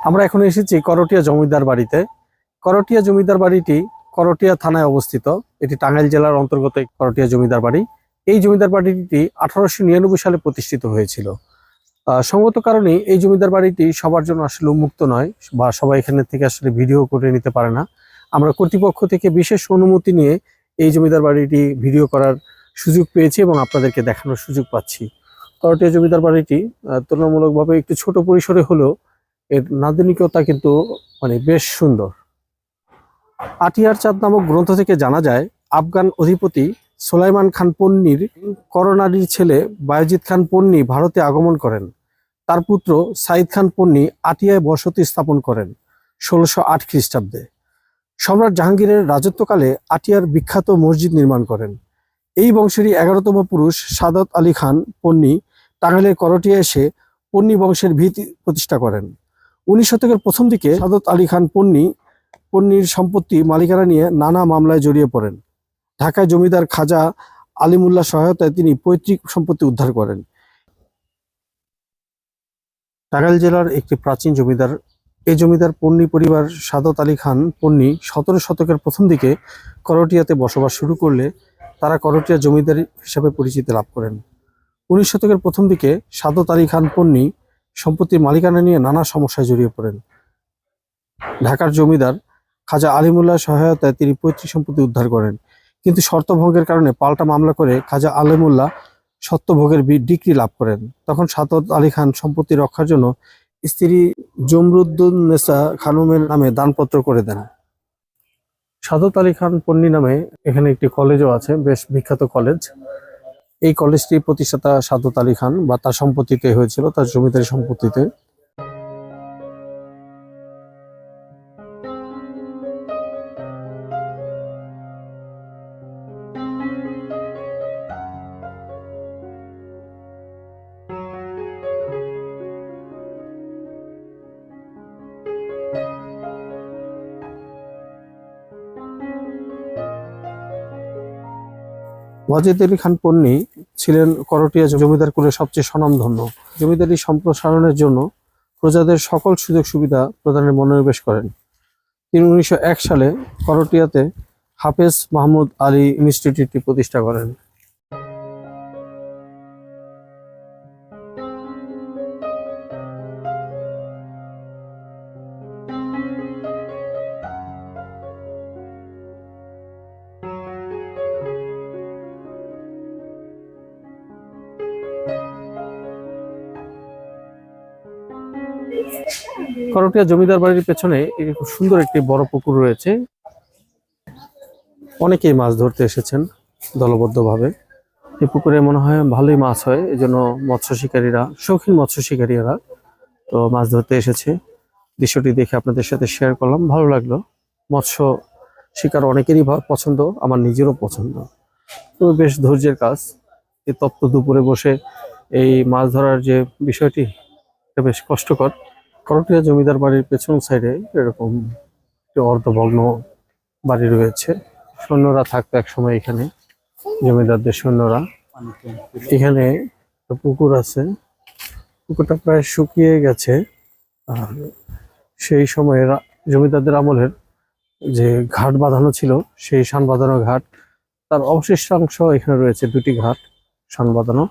আমরা এখন এসেছি করটিয়া জমিদার বাড়িতে। করটিয়া জমিদার বাড়িটি করটিয়া থানায় অবস্থিত। এটি টাঙ্গাইল জেলার অন্তর্গত করটিয়া জমিদার বাড়ি। এই জমিদার বাড়িটি আঠারোশো নিরানব্বই সালে প্রতিষ্ঠিত হয়েছিল। সঙ্গত কারণে এই জমিদার বাড়িটি সবার জন্য আসলে উন্মুক্ত নয় বা সবাই এখানে থেকে আসলে ভিডিও করে নিতে পারে না। আমরা কর্তৃপক্ষ থেকে বিশেষ অনুমতি নিয়ে এই জমিদার বাড়িটি ভিডিও করার সুযোগ পেয়েছি এবং আপনাদেরকে দেখানোর সুযোগ পাচ্ছি। করটিয়া জমিদার বাড়িটি তুলনামূলকভাবে একটু ছোট পরিসরে হলেও এর নান্দনিকতা কিন্তু মানে বেশ সুন্দর। আটিয়ার চাঁদ নামক গ্রন্থ থেকে জানা যায়, আফগান অধিপতি সোলাইমান খান পন্নির করোনারির ছেলে বায়জিৎ খান পন্নী ভারতে আগমন করেন। তার পুত্র সাইদ খান পন্নী আটিয়ায় বসতি স্থাপন করেন ষোলোশো আট খ্রিস্টাব্দে। সম্রাট জাহাঙ্গীরের রাজত্বকালে আটিয়ার বিখ্যাত মসজিদ নির্মাণ করেন। এই বংশেরই এগারোতম পুরুষ সাদত আলী খান পন্নী টাঙ্গাইলের করটিয়া এসে পন্নী বংশের ভিত প্রতিষ্ঠা করেন। উনিশ শতকের প্রথম দিকে সাদত আলী খান পন্নী, পন্নীর সম্পত্তি মালিকানা নিয়ে নানা মামলায় জড়িয়ে পড়েন। ঢাকায় জমিদার খাজা আলিমুল্লাহ সহায়তায় তিনি পৈতৃক সম্পত্তি উদ্ধার করেন। টাঙ্গাইল জেলার একটি প্রাচীন জমিদার এই জমিদার পন্নী পরিবার সাদত আলী খান পন্নী সতেরো শতকের প্রথম দিকে করটিয়াতে বসবাস শুরু করলে তারা করটিয়া জমিদার হিসাবে পরিচিতি লাভ করেন। উনিশ শতকের প্রথম দিকে সাদত আলী খান পন্নী সম্পত্তির মালিকানা নিয়ে নানা সমস্যায় জড়িয়ে পড়েন। ঢাকার জমিদার খাজা আলিমুল্লাহ সহায়তায় তিনি পৈতৃক সম্পত্তি উদ্ধার করেন। কিন্তু শর্তভঙ্গের কারণে পাল্টা মামলা করে খাজা আলিমুল্লাহ সত্যভোগের ডিক্রি লাভ করেন। তখন সাদত আলী খান সম্পত্তি রক্ষার জন্য স্ত্রী জমরুদ্দুন্নেসা খানুমের নামে দানপত্র করে দেন। সাদত আলী খান পন্নী নামে এখানে একটি কলেজও আছে, বেশ বিখ্যাত কলেজ। এই কলেজটি প্রতিষ্ঠাতা সাদত আলী খান বা তার সম্পত্তিতে হয়েছিল তার জমিদারি সম্পত্তিতে। ওয়াজেদ আলী খান পন্নী ছিলেন করটিয়া জমিদার কুলের সবচেয়ে স্বনামধন্য। জমিদারি সম্প্রসারণের জন্য প্রজাদের সকল সুযোগ সুবিধা প্রদানের মনোনিবেশ করেন। তিনি উনিশশো এক সালে করটিয়াতে হাফেজ মাহমুদ আলী ইনস্টিটিউটটি প্রতিষ্ঠা করেন। করটিয়া জমিদার বাড়ির পেছনে খুব সুন্দর একটি বড় পুকুর রয়েছে। অনেকেই মাছ ধরতে এসেছেন দলবদ্ধভাবে। এই পুকুরে মনে হয় ভালোই মাছ হয় এই জন্য মৎস্য শিকারীরা, শৌখিন মৎস্য শিকারীরা তো মাছ ধরতে এসেছে। দৃশ্যটি দেখে আপনাদের সাথে শেয়ার করলাম, ভালো লাগল। মৎস্য শিকার অনেকেরই পছন্দ, আমার নিজেরও পছন্দ। তো বেশ ধৈর্যের কাজ, এই তপ্ত দুপুরে বসে এই মাছ ধরার যে বিষয়টি বেশ কষ্টকর। করটিয়া জমিদার বাড়ির পেছন সাইডে এরকম একটি অর্ধভগ্ন বাড়ি রয়েছে। সৈন্যরা থাকতো এক সময় এখানে, জমিদারদের সৈন্যরা। এখানে পুকুর আছে। পুকুরটা প্রায় শুকিয়ে গেছে। আর সেই সময় রা- জমিদারদের আমলের যে ঘাট বাঁধানো ছিল, সেই শান বাঁধানো ঘাট, তার অবশিষ্টাংশ এখানে রয়েছে, দুটি ঘাট শান বাঁধানো।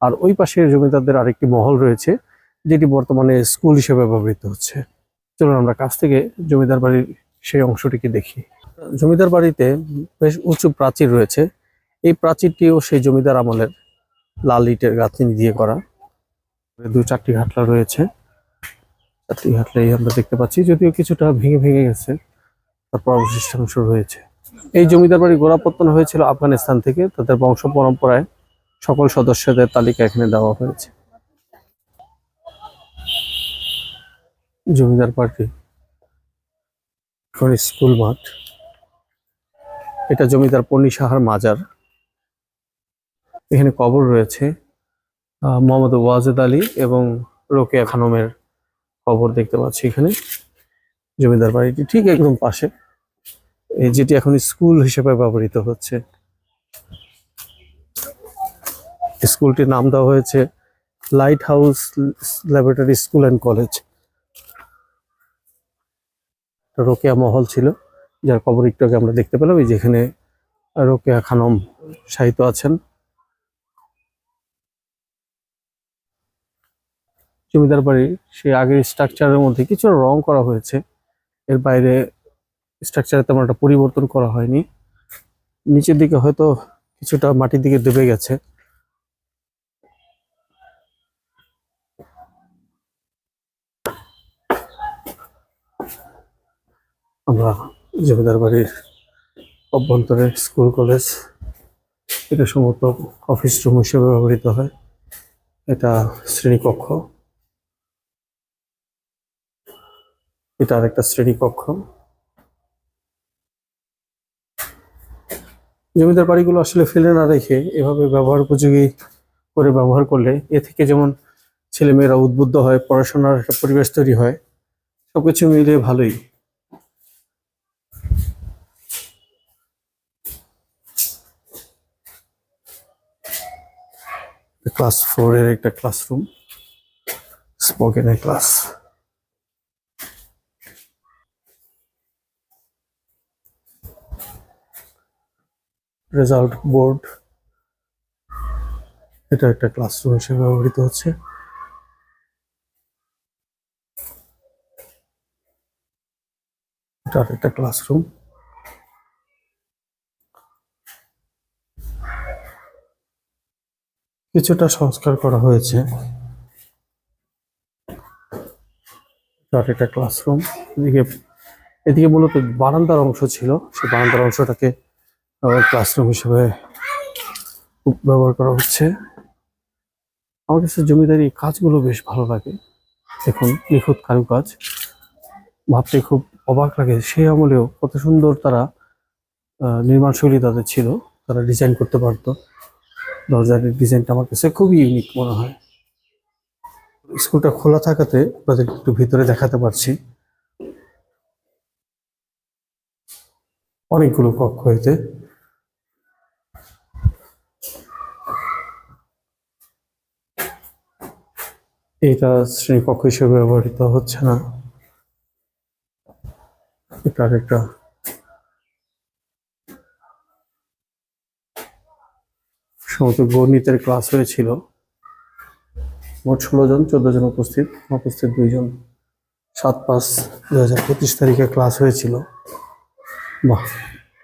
আর ওই পাশে জমিদারদের আরেকটি মহল রয়েছে। যেটি বর্তমানে স্কুল হিসেবে ব্যবহৃত হচ্ছে। চলুন আমরা কাছ থেকে জমিদার বাড়ির সেই অংশটিকে দেখি। জমিদার বাড়িতে বেশ উঁচু প্রাচীর রয়েছে। এই প্রাচীরটিও সেই জমিদার আমলের লাল ইটের গাঁথনি দিয়ে করা। দু চারটি ঘাটলা রয়েছে। চারটি ঘাটলাই আমরা দেখতে পাচ্ছি, যদিও কিছুটা ভেঙে ভেঙে গেছে। তারপর অবশিষ্টাংশ রয়েছে। এই জমিদার বাড়ি গোড়াপত্তন হয়েছিল আফগানিস্তান থেকে। তাদের বংশ পরম্পরায় সকল সদস্যদের তালিকা এখানে দেওয়া হয়েছে। জমিদার পার্টি এখন স্কুল মাঠ। এটা জমিদার পন্নী সাহার মাজার। এখানে কবর রয়েছে। মোহাম্মদ ওয়াজেদ আলী এবং রোকেয়া খানমের কবর দেখতে পাচ্ছি এখানে। জমিদার বাড়িটি ঠিক একদম পাশে। এই যেটি এখন স্কুল হিসেবে ব্যবহৃত হচ্ছে। স্কুলটির নাম দেওয়া হয়েছে lighthouse laboratory school and college. Rokeya Mahal ছিল, যার কবর একটু আগে আমরা দেখতে পেলাম, এই যেখানে রোকেয়া খানম সাহিত্য আছেন। জমিদার বাড়ির সেই আগের স্ট্রাকচারের মধ্যে কিছু রং করা হয়েছে, এর বাইরে স্ট্রাকচারে তেমন একটা পরিবর্তন করা হয়নি। নিচের দিকে হয়তো কিছুটা মাটির দিকে ডুবে গেছে। আমরা জমিদার বাড়ির অভ্যন্তরে স্কুল, কলেজ, এটা সম্ভবত অফিস রুম হিসেবে ব্যবহৃত হয়। এটা শ্রেণীকক্ষ। এটা আরেকটা শ্রেণীকক্ষ। জমিদার বাড়িগুলো আসলে ফেলে না রেখে এভাবে ব্যবহার উপযোগী করে ব্যবহার করলে এ থেকে যেমন ছেলেমেয়েরা উদ্বুদ্ধ হয়, পড়াশোনার একটা পরিবেশ তৈরি হয়, সবকিছু মিলিয়ে ভালোই। ক্লাস ফোর এর একটা ক্লাসরুম স্পোকেনের ক্লাস রেজাল্ট বোর্ড এটা একটা ক্লাসরুম হিসেবে ব্যবহৃত হচ্ছে। এটা একটা ক্লাসরুম কিছুটা সংস্কার করা হয়েছে। একটা ক্লাসরুম এদিকে এদিকে মূলত বারান্দার অংশ ছিল। সেই বারান্দার অংশটাকে ক্লাসরুম হিসেবে ব্যবহার করা হচ্ছে। আমার কাছে জমিদারি কাজগুলো বেশ ভালো লাগে। দেখুন নিখুঁত কারুকাজ। ভাবতে খুব অবাক লাগে। সেই আমলেও কত সুন্দর তারা আহ, নির্মাণ তাদের ছিল। তারা ডিজাইন করতে পারতো। দরজার ডিজাইনটা আমার কাছে খুবই ইউনিক মনে হয়। স্কুলটা খোলা থাকাতে আপনাদের একটু ভিতরে দেখাতে পারছি। অনেকগুলো কক্ষ এতে। এটা শ্রেণীকক্ষ হিসেবে ব্যবহৃত হচ্ছে না। এটা আরেকটা সমস্ত গণিতের ক্লাস হয়েছিল। মোট ষোলো জন, চোদ্দ জন উপস্থিত। উপস্থিত দুইজন। সাত পাঁচ দু হাজার পঁচিশ তারিখে ক্লাস হয়েছিল। বাহ,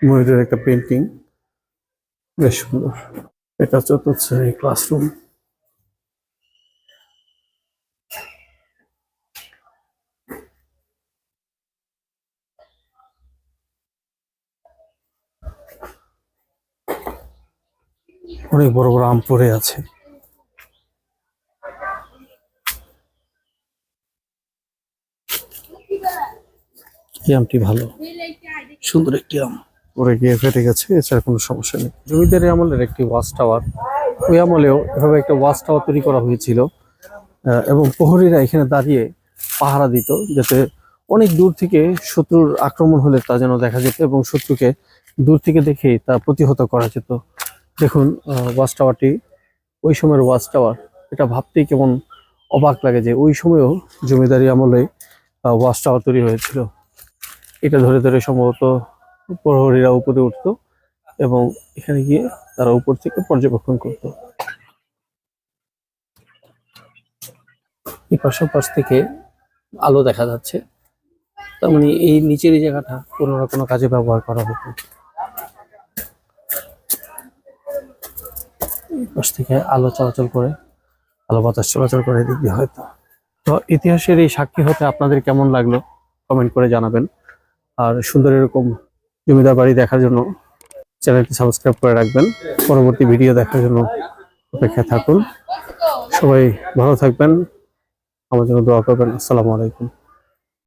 ময়ূরের একটা পেন্টিং বেশ সুন্দর। এটা চতুর্থ শ্রেণির ক্লাসরুম অনেক বড় বড় আম পড়ে আছে। আমটি ভালো। সুন্দর একটি আম। পরে গিয়ে ফেটে গেছে, এছাড়া কোনো সমস্যা নেই। জমিদারি আমলের একটি ওয়াচ টাওয়ার। ওই আমলেও এভাবে একটা ওয়াচ টাওয়ার তৈরি করা হয়েছিল এবং প্রহরীরা এখানে দাঁড়িয়ে পাহারা দিত যাতে অনেক দূর থেকে শত্রুর আক্রমণ হলে তা যেন দেখা যেত এবং শত্রুকে দূর থেকে দেখেই তা প্রতিহত করা যেত। দেখুন ওয়াচ টাওয়ারটি ওই সময়ের ওয়াচ টাওয়ার এটা ভাবতেই কেমন অবাক লাগে যে ওই সময়েও জমিদারি আমলে ওয়াচ টাওয়ার তৈরি হয়েছিল। এটা ধরে ধরে সম্ভবত প্রহরীরা উপরে উঠতো এবং এখানে গিয়ে তারা উপর থেকে পর্যবেক্ষণ করত। এই পাশের পাশ থেকে আলো দেখা যাচ্ছে। তার মানে এই নিচের এই জায়গাটা কোনো না কোনো কাজে ব্যবহার করা হতো। পাশ থেকে আলো চলাচল করে, আলো বাতাস চলাচল করে দিয়ে হয়তো। তো ইতিহাসের এই সাক্ষী হতে আপনাদের কেমন লাগল কমেন্ট করে জানাবেন। আর সুন্দর এরকম জমিদার বাড়ি দেখার জন্য চ্যানেলটি সাবস্ক্রাইব করে রাখবেন। পরবর্তী ভিডিও দেখার জন্য অপেক্ষা থাকুন। সবাই ভালো থাকবেন। আমার জন্য দোয়া করবেন। আসসালামু আলাইকুম।